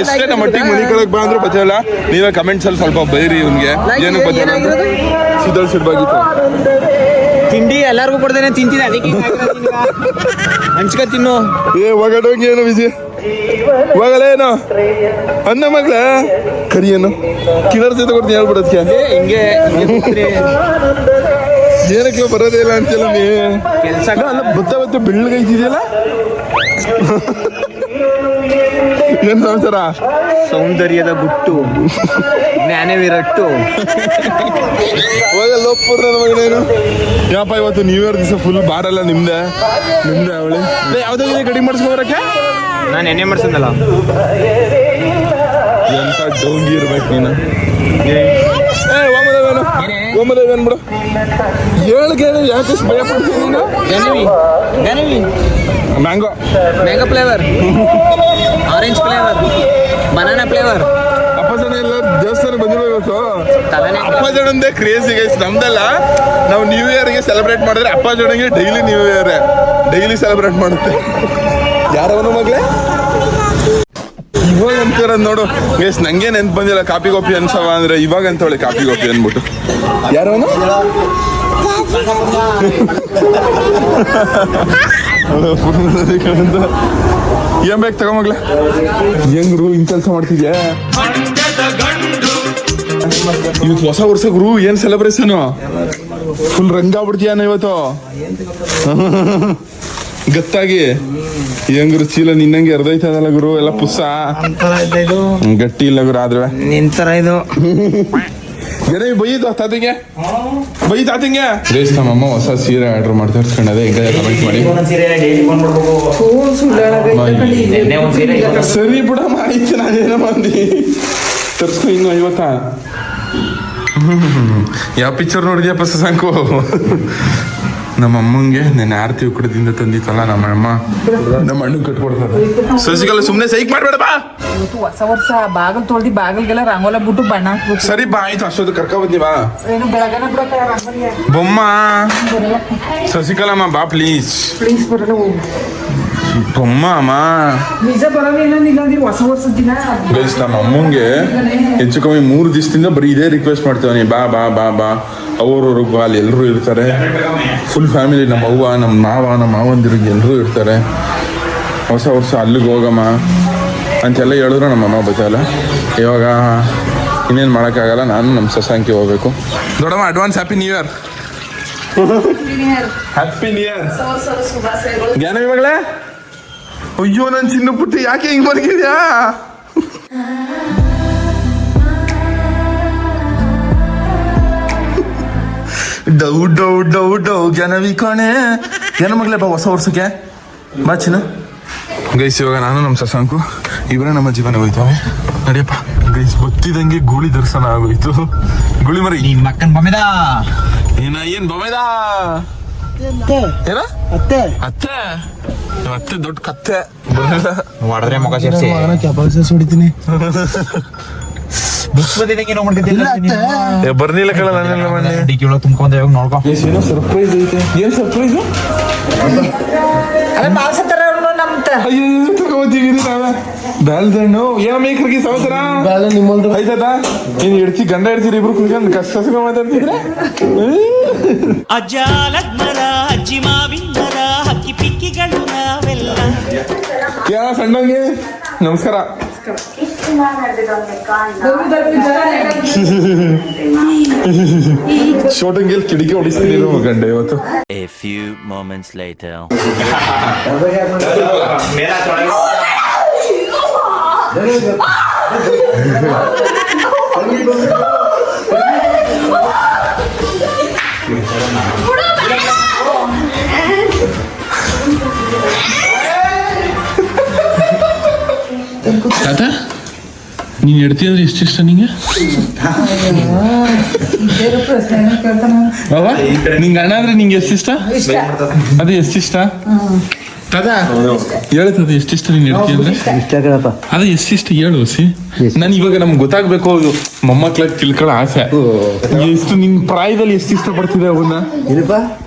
S1: ಎಷ್ಟೇ ನಮ್ಮ ಮಟ್ಟಿಗೆ ಮನೆ ಕಡೆಗೆ ಬಂದ್ರು ಬಚ್ಚಲ್ಲ ನೀವೇ ಕಮೆಂಟ್ಸ್ ಅಲ್ಲಿ ಸ್ವಲ್ಪ ಬೈರಿ ಇವ್ನಿಗೆ. ಏನು ಬಚ್ಚಲ್ಲ ಸಿಡ್ಬಾಗಿತ್ತು
S3: ತಿಂಡಿ ಎಲ್ಲರಿಗೂ ಕೊಡ್ದೇನೆ ತಿಂತೀನಿ ಅದಕ್ಕೆ ಹಂಚ್ಕ ತಿನ್ನು.
S1: ಏ ಒಗಡೋಗಿ ಡೋಂಗಿ ಏನು ವಿಜಿ ಇವಾಗಲೇನು? ಅನ್ನ ಮಗ್ಳ? ಕರಿಯೇನು ಕಿಲರ್ ಜೊತೆ ಕೊಡ್ತೀನಿ ಹೇಳ್ಬಿಡೋದಕ್ಕೆ
S8: ಹಿಂಗೆ
S1: ಏನಕ್ಕೆ ಬರೋದೇ ಇಲ್ಲ ಅಂತೆಲ್ಲ ನೀ ಕೆಲಸ ಅಲ್ಲ ಬತ್ತ ಬತ್ತ ಬೆಳ್ಳಗೈತಿದೆಯಲ್ಲ ಏನ್ ಸಂಸಾರ
S8: ಸೌಂದರ್ಯದ ಗುಟ್ಟು ಜ್ಞಾನವಿರಟ್ಟು.
S1: ಹೋಗಲ್ಲ ಏನು ನನ್ನ ಮಗನೇನು ಯಾಪ ಇವತ್ತು ನ್ಯೂ ಇಯರ್ ದಿವಸ ಫುಲ್ ಬಾರಲ್ಲ ನಿಮ್ದೆ? ನಿಮ್ದೆ ಅವಳಿ? ಯಾವ್ದೇ ಕಡಿಮೆ ಮಾಡಿಸ್ಕೊಬರಕ್ಕೆ
S8: ನಾನು ಎಣ್ಣೆ ಮಾಡ್ಸಿದ್ನಲ್ಲ
S1: ಎಂತ ಡೋಂಗಿ ಇರ್ಬೇಕು ನೀನು? ಏ ಓಮದೇವೇನು ಓಮದೇವೇನ್ ಬಿಡು. ಹೇಳು ಕೇಳಿ ಯಾಕೆ ಭಯ ಪಡ್ತೀನಿ ನೀನು?
S8: Ganavi Ganavi
S1: mango
S8: mango flavour orange flavour banana flavour
S1: ಅಪ್ಪ ಜನ ಎಲ್ಲ ದೇವಸ್ಥಾನ
S8: ಬಂದಿರಬೇಕು
S1: ಅಪ್ಪ ಜನಂದೇ ಕ್ರೇಜಿ ಗೈಸ್ ನಮ್ದಲ್ಲ ನಾವು ನ್ಯೂ ಇಯರ್ಗೆ ಸೆಲೆಬ್ರೇಟ್ ಮಾಡಿದ್ರೆ ಅಪ್ಪ ಜನಗೆ daily new year daily celebrate ಮಾಡುತ್ತೆ. ಯಾರವನು ಮಗಳೇ? ಇವಾಗ ಅಂತೀರ ನೋಡು. ಎಸ್ ನಂಗೆ ನೆನ್ಪು ಬಂದಿಲ್ಲ. ಕಾಪಿ ಕಾಪಿ ಅನ್ಸವ ಅಂದ್ರೆ ಇವಾಗ ಅಂತವಳೆ ಕಾಪಿ ಕಾಪಿ ಅನ್ಬಿಟ್ಟು ಯಾರವನು ಏನ್ ಬೇಕು ಹೆಂಗ್ ರೂ ಇನ್ ಕೆಲಸ ಮಾಡ್ತಿದ್ಯಾ? ಇವತ್ತು ಹೊಸ ವರ್ಷ ರೂ ಏನ್ ಸೆಲೆಬ್ರೇಷನ್ ಫುಲ್ ರಂಗಾಗ್ಬಿಡ್ತೀಯಾನ ಇವತ್ತು? ಗತ್ತಾಗಿ. ಹೆಂಗ್ರು ಚೀಲ ನಿನ್ನಂಗೆ ಐತದಲ್ಲ ಗುರು ಎಲ್ಲ ಪುಸ್ಸ?
S8: ಇದು
S1: ಗಟ್ಟಿ ಇಲ್ಲ ಗುರು ಆದ್ರೆ.
S8: ನಿಂತರ ಇದು.
S1: ಏನೇ ಬೈದು ತಾತಿಗೆ ಬೈ ತಾತಿಗೆ ರೇಸ್ ನಮ್ಮಮ್ಮ ಹೊಸ ಸೀರೆ ಆರ್ಡರ್ ಮಾಡ್ತಾ ಇರ್ಸ್ಕೊಂಡದೆ ಹೆಂಗ ಕಮೆಂಟ್ ಮಾಡಿ. ಸರಿ ಬಿಡಮ್ಮ ಆಯ್ತು ನಾನೇನೋ ಬಂದು. ತರ್ಸ್ಕೊ ಇನ್ನು ಐವತ್ತ? ಯಾವ ಪಿಕ್ಚರ್ ನೋಡಿದ್ಯಪ್ಪ ಸಂಕು? ನಮ್ಮ ಅಮ್ಮಂಗೆ ನೆನ್ನೆ ಆರತಿ ಉಕ್ಕಡದಿಂದ ತಂದಿತ್ತಲ್ಲ ನಮ್ಮ ಅಮ್ಮ ನಮ್ಮ ಅಣ್ಣ ಕಟ್ಕೊಡ್ತಾರೆ. ಸಸಿಗಲ್ಲ ಸುಮ್ಮನೆ ಸೈಕ್ ಮಾಡ್ಬೇಡ ಬಾ.
S3: ಇವತ್ತು ಹೊಸ ವರ್ಷ ಬಾಗಲ್ ತೊಳ್ದಿ ಬಾಗಿಲ್ಗೆಲ್ಲ ರಂಗೋಲ ಬಿಟ್ಟು ಬಣ್ಣ ಹಾಕ್ಬಿಟ್ಟು
S1: ಸರಿ ಬಾ ಆಯ್ತು ಅಷ್ಟೊತ್ತು ಕರ್ಕ ಬಂದಿ ಬಾ.
S3: ಏನು ಬೆಳಗನ ಬಿಡಕ್ಕ ರಂಗೋಲಿ
S1: ಬೊಮ್ಮ. ಸಸಿಕಲಮ್ಮ ಬಾ ಪ್ಲೀಸ್
S3: ಪ್ಲೀಸ್ ಬರಲ್ಲ ಹೋಗು.
S1: ಬೊಮ್ಮ ಅಮ್ಮ.
S3: ನಿಜ ಬರಲ್ಲ ಇನ್ನೊಂದು ಇಲ್ಲಂದಿರು ಹೊಸ ವರ್ಷದ ದಿನ.
S1: ಗೈಸ್ ನಮ್ಮ ಅಮ್ಮಂಗೆ ಹೆಚ್ಚು ಕಮ್ಮಿ ಮೂರು ದಿವಸದಿಂದ ಬರೀ ಇದೇ ರಿಕ್ವೆಸ್ಟ್ ಮಾಡ್ತೇವೆ ಬಾ ಬಾ ಬಾ ಬಾ. ಅವ್ರವ್ರು ಅಲ್ಲಿ ಎಲ್ಲರೂ ಇರ್ತಾರೆ. ಫುಲ್ ಫ್ಯಾಮಿಲಿ ನಮ್ಮ ಅವ್ವ, ನಮ್ಮ ಮಾವ, ನಮ್ಮ ಮಾವಂದಿರಿಗೆ ಎಲ್ಲರೂ ಇರ್ತಾರೆ. ಹೊಸ ವರ್ಷ ಅಲ್ಲಿಗೆ ಹೋಗಮ್ಮ ಅಂತೆಲ್ಲ ಹೇಳಿದ್ರು ನಮ್ಮ ಅಮ್ಮ ಬಚಾಲ ಇವಾಗ ಇನ್ನೇನು ಮಾಡೋಕ್ಕಾಗಲ್ಲ, ನಾನು ನಮ್ಮ ಸಸಾಂಕಿ ಹೋಗಬೇಕು. ದೊಡ್ಡಮ್ಮ advance happy new year happy new year ಜ್ಞಾನ ಮಗಳೇ? ಅಯ್ಯೋ ನನ್ನ ಚಿನ್ನ ಪುಟ್ಟಿ ಯಾಕೆ ಹಿಂಗೆ ಮಲಗಿದ್ಯಾ ಡೌ ಡೌ ಡೌ ಡೌ ಜ್ಞಾನವಿ ಕಣೆ. ಏನ ಮಗಳೇ ಬಾ ಹೊಸ ವರ್ಷಕ್ಕೆ? ಬಾಚಿನ ಗೈಸ್ ಇವಾಗ ನಾನು ನಮ್ಮ ಸಸಾಂಕು ಇವರೇ ನಮ್ಮ ಜೀವನ ಹೋಯ್ತವೆ. ನಡಿಯಪ್ಪ. ಗೈಸ್ ಗೊತ್ತಿದಂಗೆ ಗೂಳಿ ದರ್ಶನ ಆಗೋಯ್ತು. ಗುಳಿ ಮರಿ.
S8: ಮಕ್ಕನ್ ಬಮ್ಮೆದ?
S1: ಏನ ಏನ್ ಬೊಮೆದ ಏನ?
S2: ಅತ್ತೆ.
S1: ಅತ್ತೆ. ಅತ್ತೆ ದೊಡ್ಡ ಕತ್ತೆ.
S8: ಮಗ ಸೇರ್ಸಿ.
S2: ಕೆಪಾಸಿಸ್ ಹೊಡಿತೀನಿ
S1: ಕಳ ನಾನೆಲ್ಲ ಮೊನ್ನೆ.
S8: ಡಿಕ್ಕಿ ಒಳಗೆ ನೋಡ್ಕೊ.
S1: ಏನೋ ಸರ್ಪ್ರೈಸ್ ಐತೆ. ಏನ್ ಸರ್ಪ್ರೈಸ್
S3: ಅದೇ ನಮ್ಮ ತ
S1: ಅಯ್ಯೋ ತಗೋತೀವಿ ನಾವೇ? ಬ್ಯಾಲ್ದಣ್ಣು ಏನೋ ಮೇಕ್ರಿಗೆ ಸಮಾಚಾರ
S2: ಬಾಳ ನಿಮ್ಮಲ್ದು.
S1: ಐತದ ನೀನ್ ಹಿಡ್ತಿ ಗಂಡ ಹಿಡ್ತೀರಿ ಇಬ್ರು ಕುತ್ಕೊಂಡು ಕಷ್ಟ ಮಾತಾಡ್ತಿದ್ರೆ?
S9: ಅಜ್ಜ ಲಗ್ನರ ಅಜ್ಜಿ ಮಾವಿನ ಮರ ಹಕ್ಕಿ ಪಿಕ್ಕಿಗಳು ನಾವೆಲ್ಲ.
S1: ಯಾ ಸಣ್ಣಂಗೆ? ನಮಸ್ಕಾರ. ಶೋಟಂಗೆಲ್ ಕಿಡಿಕೆ ಹೊಡಿಸ್ತೀನಿ ನಮ್ಮ ಗಂಡ ಇವತ್ತು
S5: A few moments later.
S1: ತಾತ ನೀನ್ ಎಡ್ತಿ ಅಂದ್ರೆ ಎಷ್ಟು ಇಷ್ಟ ನಿಂಗೆ ಬಾಬಾ ನಿಂಗೆ ಅಣ್ಣ ಅಂದ್ರೆ ನಿಂಗೆ ಎಷ್ಟು ಇಷ್ಟ ಅದೇ ಎಷ್ಟು ಇಷ್ಟ ತಾತ ಹೇಳ್ತದ ಎಷ್ಟು ಇಷ್ಟ ನೀನ್ ಎಡ್ತಿ ಅಂದ್ರೆ ಅದು ಎಷ್ಟು ಇಷ್ಟ ಹೇಳು ಸಿ ನಾನು ಇವಾಗ ನಮ್ಗೆ ಗೊತ್ತಾಗ್ಬೇಕು ಅದು ಮೊಮ್ಮಕ್ಳಾಗ ತಿಳ್ಕೊಳ್ಳೋ ಆಸೆ. ಎಷ್ಟು ನಿನ್ ಪ್ರಾಯದಲ್ಲಿ ಎಷ್ಟು ಇಷ್ಟ ಪಡ್ತಿದೆ ಅವನ್ನ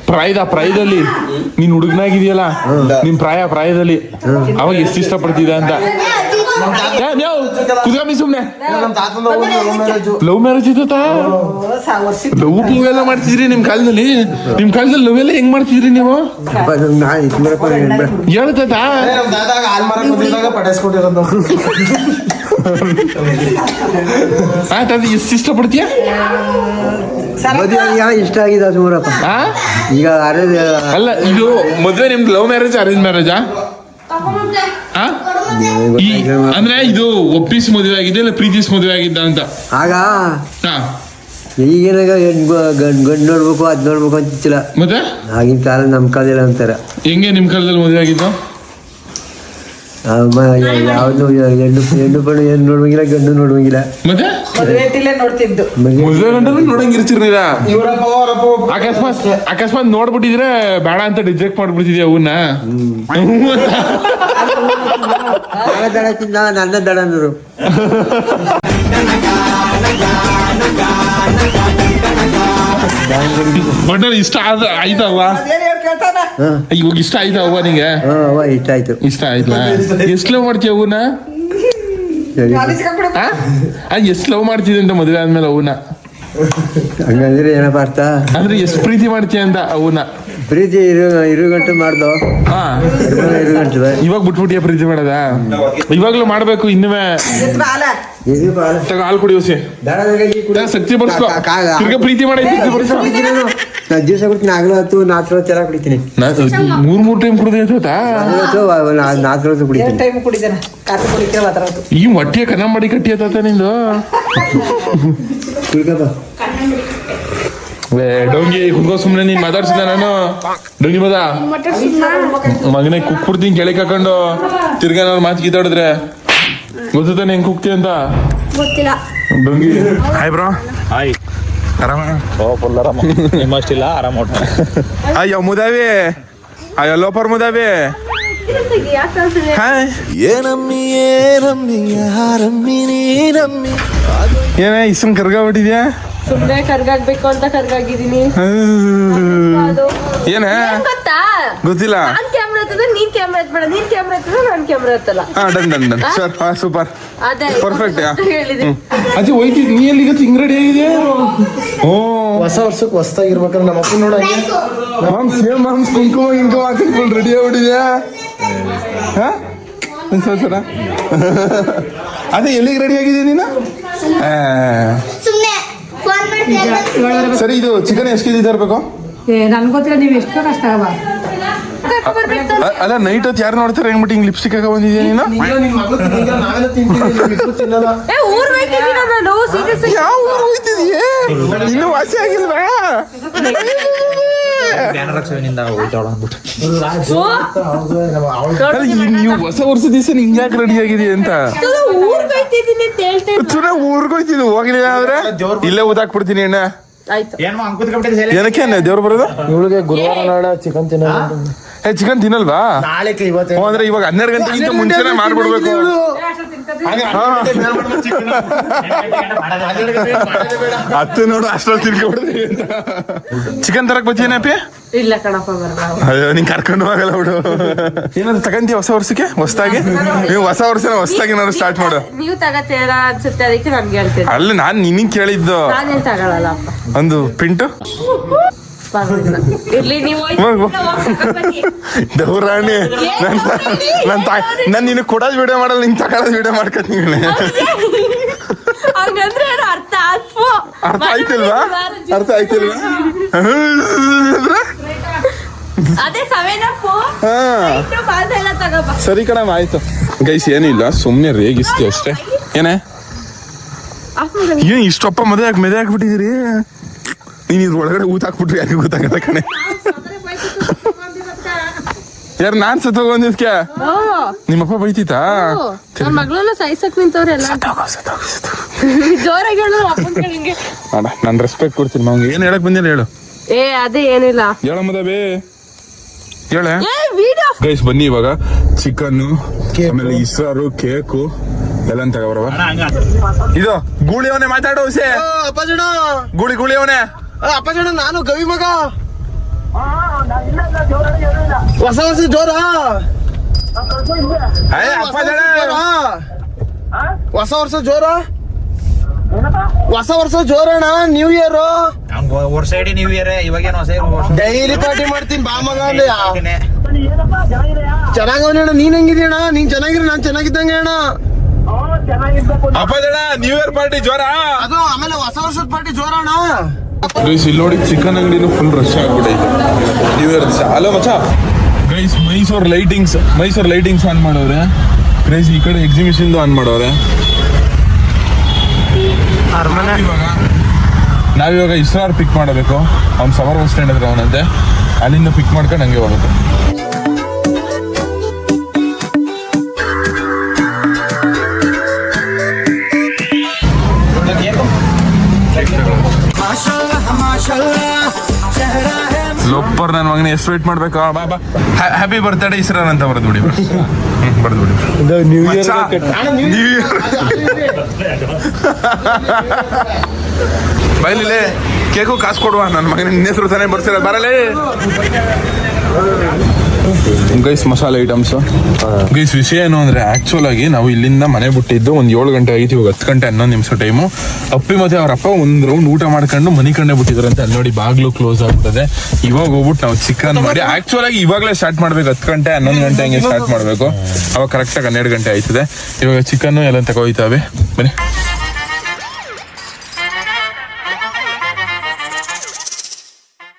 S1: ಪ್ರಾಯದ ಪ್ರಾಯದಲ್ಲಿ ನೀನ್ ಹುಡುಗನಾಗಿದೆಯಲ್ಲ? ನಿನ್ ಪ್ರಾಯ ಪ್ರಾಯದಲ್ಲಿ ಅವಾಗ ಎಷ್ಟು ಇಷ್ಟ ಪಡ್ತಿದೆ ಅಂತ. ಕುತ್ಕೊಂಬಿ ಸುಮ್ನೆ ಲವ್ ಮ್ಯಾರೇಜ್ ಇತ್ತ ಲವ್ ಗಿವ್ ಎಲ್ಲ ಮಾಡ್ತಿದ್ರಿ ನಿಮ್ ಕಾಲದಲ್ಲಿ ನಿಮ್ ಕಾಲದಲ್ಲಿ ಲವ್ ಎಲ್ಲ ಹೆಂಗ್ ಮಾಡ್ತಿದ್ರಿ ನೀವು
S2: ಪಟಾಯಿಸ್ಕೊಟ್ಟಿರೋದು
S1: ಆಯ್ತು ಅದು ಎಷ್ಟು ಇಷ್ಟಪಡ್ತೀಯ
S2: ಇಷ್ಟ ಆಗಿದೆ ಅದು
S1: ಆ
S2: ಈಗ ಅರೇಂಜ್
S1: ಅಲ್ಲ ಇದು ಮದ್ವೆ ನಿಮ್ದು ಲವ್ ಮ್ಯಾರೇಜ್ ಅರೇಂಜ್ ಮ್ಯಾರೇಜಾ ಅಂದ್ರೆ ಇದು ಒಪ್ಪಿಸ್ ಮದುವೆ ಆಗಿದೆ ಇಲ್ಲ ಪ್ರೀತಿಸ್ ಮದುವೆ ಆಗಿದ್ದ ಅಂತ?
S2: ಆಗ?
S1: ಹಾ.
S2: ಗಂಡ್ ಗಂಡು ನೋಡ್ಬೇಕು ಅದ್ ನೋಡ್ಬೇಕು ಅಂತಿಲ್ಲ.
S1: ಮತ್ತೆ?
S2: ಆಗಿನ ಕಾಲ ನಮ್ ಕಾಲದಲ್ಲಿ ಅಂತಾರ.
S1: ಹೆಂಗೆ ನಿಮ್ ಕಾಲದಲ್ಲಿ ಮದುವೆ ಆಗಿದ್ದು?
S2: ಯಾವ್ದು ಹೆಣ್ಣು ಹೆಣ್ಣು ಬಣ್ಣ ಏನು ನೋಡುವಂಗಿಲ್ಲ ಗಂಡು ನೋಡುವಂಗಿಲ್ಲ
S1: ಮತ್ತೆ
S3: ಮದುವೆ ನೋಡ್ತಿದ್ದು
S1: ಮದುವೆ ಗಂಟಲು ನೋಡಂಗಿರ್ತಿರ್ಲಿಲ್ಲ
S2: ಇವರಪ್ಪ ಅವರಪ್ಪ
S1: ಅಕಸ್ಮಾತ್ ಅಕಸ್ಮಾತ್ ನೋಡ್ಬಿಟ್ಟಿದ್ರೆ ಬೇಡ ಅಂತ ರಿಜೆಕ್ಟ್ ಮಾಡ್ಬಿಡ್ತಿದ್ಯಾ ಅವನ್ನ
S2: ನಾಳೆ ದಡ ತಿಂದ ನನ್ನ ದಡ ಅಂದರು
S1: ಒಟ್ನಲ್ಲಿ ಇಷ್ಟ ಆದ ಆಯ್ತವ್ವ
S2: ಹಾಂ
S1: ಇವಾಗ ಇಷ್ಟ ಆಯ್ತವ್ವ ನಿಂಗೆ?
S2: ಹಾಂ ಅವ ಇಷ್ಟ ಆಯ್ತು.
S1: ಇಷ್ಟ ಆಯ್ತಾ? ಎಷ್ಟು ಲವ್ ಮಾಡ್ತೀಯ
S2: ಅವನ
S1: ಎಷ್ಟು ಲವ್ ಮಾಡ್ತಿದ್ದೆ ಅಂತ ಮದುವೆ ಆದ್ಮೇಲೆ ಅವನ
S2: ಹಂಗಂದ್ರೆ ಏನಪ್ಪ ಅರ್ಥ?
S1: ಅಂದ್ರೆ ಎಷ್ಟು ಪ್ರೀತಿ ಮಾಡ್ತೀಯ ಅಂತ ಅವನ್ನ
S2: ಪ್ರೀತಿ ಇರು ಇರು ಗಂಟೆ ಮಾಡ್ದು.
S1: ಹಾ.
S2: ಇರು ಗಂಟೆ
S1: ಇವಾಗ ಬಿಟ್ಬಿಟ್ಟಿಯ ಪ್ರೀತಿ ಮಾಡದ? ಇವಾಗ್ಲೂ ಮಾಡ್ಬೇಕು ಇನ್ನುವೆ. ತಗ ಹಾಲು ಕುಡಿಯೋಸಿ
S2: ಕುಡಿ-
S1: ಶಕ್ತಿ ಬರ್ಸ್ಕೊ ತಿರ್ಗಾ ಪ್ರೀತಿ ಮಾಡಿ ಶಕ್ತಿ ಬರ್ಸ್ಕೊ.
S2: ನಾ ದಿವಸ ಕುಡಿತೀನಿ ಆಗಲೂ ಹೊತ್ತು ನಾಲ್ಕು ಹೊತ್ತು ಎಲ್ಲ ಕುಡಿತೀನಿ.
S1: ನಾ- ಮೂರ್ ಮೂರ್ ಟೈಮ್ ಕುಡ್ದು ಆಯ್ತಾ
S2: ಆಗಲೂ ನಾಲ್ಕು ಹೊತ್ತು ಕುಡಿತೀನಿ.
S3: ಟೈಮ್ ಕುಡಿದಾನೆ ಕಾಫಿ ಕುಡಿಕೆ ಮಾತಾಡೋದು
S1: ಈ ಹೊಟ್ಟೆ ಕನ್ನ ಮಾಡಿ ಕಟ್ಟಿ ಆತ ನಿಂದು?
S2: ಕುಡ್ಕಪ್ಪ
S1: ಡೊಂಗಿ ಕುತ್ಕೋ ಸುಮ್ನೆ ನೀನ್ ಮಾತಾಡ್ಸಿದ ನಾನು? ಡೊಂಗಿ ಬದ ಮಗನೇ ಕುಕ್ಕುಡ್ತೀನಿ ಕೆಳಗೆ ಹಾಕೊಂಡು. ತಿರ್ಗಾ ನಾನು ಮಾತು ಗೀತಾಡಿದ್ರೆ ಗೊತ್ತಾನೆ ಹೆಂಗ್ ಕುಕ್ತಿ ಅಂತ?
S7: ಗೊತ್ತಿಲ್ಲ.
S1: ಡೊಂಗಿ ಹಾಯ್ ಬ್ರೋ
S8: ಹಾಯ್
S1: ಆರಾಮ?
S8: ಓ ಫುಲ್ ಆರಾಮ. ನಿಮ್ಮಷ್ಟಿಲ್ಲ ಆರಾಮ
S1: ಅಯ್ಯೋ ಮುದಾವಿ. ಅಯ್ಯೋ ಲೋಪರ್ ಮುದಾವಿ.
S6: ಏನಮ್ಮಿ ಏನಮ್ಮಿ ಯಾರಮ್ಮಿ ನೀನಮ್ಮಿ?
S1: ಏನೇ ಇಷ್ಟೊಂದು ಕರ್ಗಾಬಿಟ್ಟಿದ್ಯಾ
S10: ಸುಮ್ನೆ ಕರ್ಗಾಗ್ಬೇಕು ಅಂತ ಕರ್ಗಾಗಿದೀನಿ
S1: ಏನೇ?
S10: ಗೊತ್ತಾ?
S1: ಗೊತ್ತಿಲ್ಲ.
S10: ಎತ್ತದ ನೀನ್ ಕ್ಯಾಮ್ರಾ ಎತ್ಬೇಡ ನೀನ್ ಕ್ಯಾಮ್ರಾ ಎತ್ತದ ನಾನ್ ಕ್ಯಾಮ್ರಾ ಎತ್ತಲ್ಲ.
S1: ಹಾ ಡನ್ ಡನ್ ಡನ್. ಸರ್ ಹಾ ಸೂಪರ್.
S10: ಅದೇ
S1: ಪರ್ಫೆಕ್ಟ್.
S10: ಹೇಳಿದೆ
S1: ಅಜ್ಜಿ ನೀ ಎಲ್ಲಿಗೆ ಹಿಂಗ್ ರೆಡಿ ಆಗಿದೆ ಓ.
S2: ಹೊಸ ವರ್ಷಕ್ಕೆ ಹೊಸ್ತಾಗಿರ್ಬೇಕಾದ್ರೆ ನಮ್ಮ ಅಪ್ಪ ನೋಡ
S1: ಮಾಮ್ ಏನ್ ಮಾಮ್ಸ್ ಕುಂಕುಮ ಗಿಂಕುಮ ಹಾಕಿಸ್ಕೊಂಡು ರೆಡಿ ಆಗ್ಬಿಟ್ಟಿದ್ಯಾ? ಹಾ? ಅದೇ ಎಲ್ಲಿಗೆ ರೆಡಿ ಆಗಿದ್ಯಾ ನೀನು? ಸರಿ ಇದು ಚಿಕನ್ ಎಷ್ಟು ಕೆಜಿ ತರಬೇಕು
S3: ನನ್ಗೊತ್ತಿಲ್ಲ ನೀವು ಎಷ್ಟು ಕಷ್ಟ
S1: ಅಲ್ಲ ನೈಟ್ ಹೊತ್ತು ಯಾರು ನೋಡ್ತಾರೆ? ಹೆಂಗ್ಬಿಟ್ಟು ಹಿಂಗ್ ಲಿಪ್ಸ್ಟಿಕ್ ಹಾಕ ಬಂದಿದ್ಯಾ ನೀನು
S2: ನಾವೆಲ್ಲ ತಿಂತೀವಿ ತಿನ್ನಲ್ಲ.
S10: ಏ ಊರ್ ಹೋಯ್ತಿದ್ದೀನ ನಾನು ಸೀರಿಯಸ್
S1: ಯಾವ ಊರು ಹೋಯ್ತಿದ್ಯೇ? ಇನ್ನು ವಾಸಿ ಆಗಿಲ್ವಾ? ನೀವು ಹೊಸ ವರ್ಷ ದಿವಸ ಯಾಕೆ ರೆಡಿ ಆಗಿದೆ ಅಂತ?
S10: ಊರ್ ಹೋಯ್ತಿದ್ದೀನಿ ಅಂತ ಹೇಳ್ತಾ ಇದ್ದೆ.
S1: ಚುನ ಊರ್ಗ್ ಹೋಯ್ತಿದ್ವಿ ಹೋಗ್ಲಿಲ್ಲ ಆದ್ರೆ ಇಲ್ಲೇ ಊದಾಕ್ಬಿಡ್ತೀನಿ ಅಣ್ಣ. ಏನಕ್ಕೆ ದೇವ್ರು ಬರೋದು?
S2: ಇವಳಿಗೆ ಗುರುವಾರ ನಾಳೆ ಚಿಕನ್ ತಿನ್ನಲ್ಲ
S1: ಏ ಚಿಕನ್ ತಿನ್ನಲ್ವಾ?
S2: ನಾಳೆ ಇವತ್ತು.
S1: ಹ್ಞೂ, ಅಂದ್ರೆ ಇವಾಗ ಹನ್ನೆರಡು ಗಂಟೆಗಿಂತ ಮುಂಚೆನೆ ಮಾಡ್ಬಿಡ್ಬೇಕು. ಅತ್ತೆ ಹತ್ತು ನೋಡು ಅಷ್ಟ್ರಲ್ಲಿ ತಿರ್ಕೊಬಿಡ್ತೀವಿ ಚಿಕನ್ ತರಕ್ ಬತ್ತೀನಪ್ಪಿ
S10: ಇಲ್ಲ ಕಣಪ್ಪ
S1: ಅಯ್ಯೋ ನೀನ್ ಕರ್ಕೊಂಡು ಹೋಗಲ್ಲ ಬಿಡು. ಏನಾದ್ರು ತಗಂತೀಯ ಹೊಸ ವರ್ಷಕ್ಕೆ? ಹೊಸದಾಗಿ? ನೀವು ಹೊಸ ವರ್ಷ ಹೊಸದಾಗಿ ಏನಾದ್ರು ಸ್ಟಾರ್ಟ್ ಮಾಡು.
S10: ನೀವು ತಗತ್ತೀರಾ ಅನ್ಸುತ್ತೆ ಅದಕ್ಕೆ ನನ್ಗೆ ಹೇಳ್ತೀನಿ
S1: ಅಲ್ಲ ನಾನ್ ನಿನ್ನ ಕೇಳಿದ್ದು.
S10: ನಾನೇನ್ ತಗೊಳಲ್ಲ ಅಪ್ಪ.
S1: ಒಂದು ಪಿಂಟು. ದೌರಾಣಿ ನನ್ ನನ್ ತಾಯಿ ನಾನು ನಿನಗೆ ಕೊಡೋದು ವಿಡಿಯೋ ಮಾಡಲ್ಲ ನಿಂಗೆ ತಗೊಳ್ಳೋದು ವಿಡಿಯೋ ಮಾಡ್ಕೊತೀನಿ
S10: ಅರ್ಥ
S1: ಅರ್ಥ ಆಯ್ತಿಲ್ವಾ? ಅರ್ಥ ಆಯ್ತಿಲ್ವಾ? ಸರಿ ಕಣಮ್ಮ ಆಯ್ತು. ಗೈಸ್ ಏನಿಲ್ಲ ಸುಮ್ಮನೆ ರೇಗಿಸ್ತೀವಿ ಅಷ್ಟೇ. ಏನೇ? ಏನ್ ಇಷ್ಟಪ್ಪ ಮದುವೆ ಹಾಕಿ ಮೆದೆ ಹಾಕ್ಬಿಟ್ಟಿದ್ದೀರಿ ನೀನ್ ಇದ್ರ ಒಳಗಡೆ ಊತ ಹಾಕ್ಬಿಟ್ರಿ ಯಾಕೆ ಗೊತ್ತಾಗಲ್ಲ ಕಣೆ. ಯಾರು ನಾನ್ ಸತ್ತೋಗೊಂದಿದ್ಕೆ? ನಿಮ್ಮಪ್ಪ ಬೈತಿತಾ
S10: ನನ್ ಮಗಳನ್ನ ಸಾಯ್ಸಕ್ ನಿಂತವ್ರೆ ಜೋರಾಗಿ ಹೇಳು ಅಪ್ಪನ್ ಕಡೆಗೆ
S1: ಅಣ್ಣ ನಾನು ರೆಸ್ಪೆಕ್ಟ್ ಕೊಡ್ತೀನಿ ಅವ್ನಿಗೆ ಏನ್ ಹೇಳಕ್ ಬಂದಿಲ್ಲ ಹೇಳು.
S10: ಏ ಅದೇ ಏನಿಲ್ಲ.
S1: ಹೇಳಮ್ಮ ಮದಬೇ. ಹೇಳ.
S10: ಏ ವಿಡಿಯೋ
S1: ಗೈಸ್ ಬನ್ನಿ ಇವಾಗ. ಚಿಕನ್ ಆಮೇಲೆ ಇಸ್ರಾರು ಕೇಕು. ಎಲ್ಲ ತಗೋಬರವ ಇದು ಗೂಳಿಯವನೇ ಮಾತಾಡೋ ಹುಸೆ.
S2: ಗೂಳಿ
S1: ಗೂಳಿ ಗೂಳಿಯವನೇ.
S2: ಅಪ್ಪಾಜಣ ನಾನು ಗವಿ ಮಗ. ಹೊಸ ವರ್ಷ ಜೋರ?
S11: ಹೊಸ ವರ್ಷ ಜೋರ? ಹೊಸ ವರ್ಷ ಜೋರಣ್ಣ ನ್ಯೂ ಇಯರ್
S8: ವರ್ಷ ಇಡೀ ನ್ಯೂ ಇಯರ್ ಇವಾಗ ಹೊಸ ವರ್ಷ.
S11: ಡೈಲಿ ಪಾರ್ಟಿ ಮಾಡ್ತೀನಿ ಬಾ ಮಗ ಅಂದ್ರೆ ಚೆನ್ನಾಗವನಣ್ಣ ನೀನ್ ಹೆಂಗಿದೀಣ ನೀನ್ ಚೆನ್ನಾಗಿರ ನಾನ್ ಚೆನ್ನಾಗಿದ್ದಂಗೆ ಅಣ್ಣ.
S1: ಅಪ್ಪ ನ್ಯೂ ಇಯರ್ ಪಾರ್ಟಿ ಜೋರ?
S11: ಅದು ಆಮೇಲೆ ಹೊಸ ವರ್ಷದ ಪಾರ್ಟಿ ಜೋರಣ್ಣ
S1: ಗೈಸ್ ಇಲ್ಲಿ ನೋಡಿ ಚಿಕನ್ ಅಂಗಡಿನೂ ಫುಲ್ ರಶ್ ಆಗ್ಬಿಟ್ಟೈತೆ ನ್ಯೂ ಇಯರ್ ದಿವಸ. ಮಚ್ಚ. Guys Mysuru lightings Mysuru lightings on ಮಾಡೋರೆ. ಗೈಸ್ ಈ ಕಡೆ ಎಕ್ಸಿಬಿಷನ್ ಆನ್ ಮಾಡೋರೆ. ಇವಾಗ ನಾವಿವಾಗ ಇಸ್ರಾರ್ ಪಿಕ್ ಮಾಡಬೇಕು. ಅವ್ನು ಸವರ್ ಬಸ್ ಸ್ಟ್ಯಾಂಡ್ ಹತ್ರ ಅವನಂತೆ. ಅಲ್ಲಿಂದ ಪಿಕ್ ಮಾಡ್ಕೊಂಡು ಹಂಗೆ ಹೋಗುತ್ತೆ. ಲೊಪ್ಪರ್ ನನ್ನ ಮಗನ ಎಷ್ಟು ವೇಟ್ ಮಾಡ್ಬೇಕು? ಬಾ ಬಾ. ಹ್ಯಾಪಿ ಬರ್ತ್ಡೇ ಇಸ್ರಾನ್ ಅಂತ ಬರ್ದು ಬಿಡಿ ಬರ್ದು ಬಿಡಿ.
S2: ನ್ಯೂ
S1: ಇಯರ್ ಬೈಲಿಲೆ ಕೇಕು ಕಾಸು ಕೊಡುವ. ನನ್ನ ಮಗನ ನಿನ್ನ ಹೆಸರು ತಾನೇ ಬರ್ಸಿರ ಬರಲೇ. ಗೈಸ್ ಮಸಾಲೆ ಐಟಮ್ಸ್ ಗೈಸ್ ವಿಷಯ ಏನು ಅಂದ್ರೆ ಆಕ್ಚುಲ್ ಆಗಿ ನಾವು ಇಲ್ಲಿಂದ ಮನೆ ಬಿಟ್ಟಿದ್ದು ಒಂದ್ ಏಳು ಗಂಟೆ ಆಗಿತ್ತು ಇವಾಗ ಹತ್ತು ಗಂಟೆ ಹನ್ನೊಂದು ನಿಮಿಷ ಟೈಮು ಅಪ್ಪಿ ಮತ್ತೆ ಅವ್ರ ಅಪ್ಪ ಒಂದ್ ರೌಂಡ್ ಊಟ ಮಾಡ್ಕೊಂಡು ಮನೆ ಕಂಡೆ ಬಿಟ್ಟಿದ್ರಂತೆ ಅಂತ ಅಲ್ಲಿ ನೋಡಿ ಬಾಗ್ಲು ಕ್ಲೋಸ್ ಆಗ್ತದೆ ಇವಾಗ ಹೋಗ್ಬಿಟ್ಟು ನಾವು ಚಿಕನ್ ಮಾಡಿ ಆಕ್ಚುಲ್ ಆಗಿ ಇವಾಗಲೇ ಸ್ಟಾರ್ಟ್ ಮಾಡ್ಬೇಕು ಹತ್ತು ಗಂಟೆ ಹನ್ನೊಂದು ಗಂಟೆ ಹಂಗೆ ಸ್ಟಾರ್ಟ್ ಮಾಡ್ಬೇಕು. ಅವಾಗ ಕರೆಕ್ಟಾಗಿ ಹನ್ನೆರಡು ಗಂಟೆ ಆಯ್ತದೆ. ಇವಾಗ ಚಿಕನ್ ಎಲ್ಲ ತಗೋಯ್ತಾವೆ. ಬನ್ನಿ.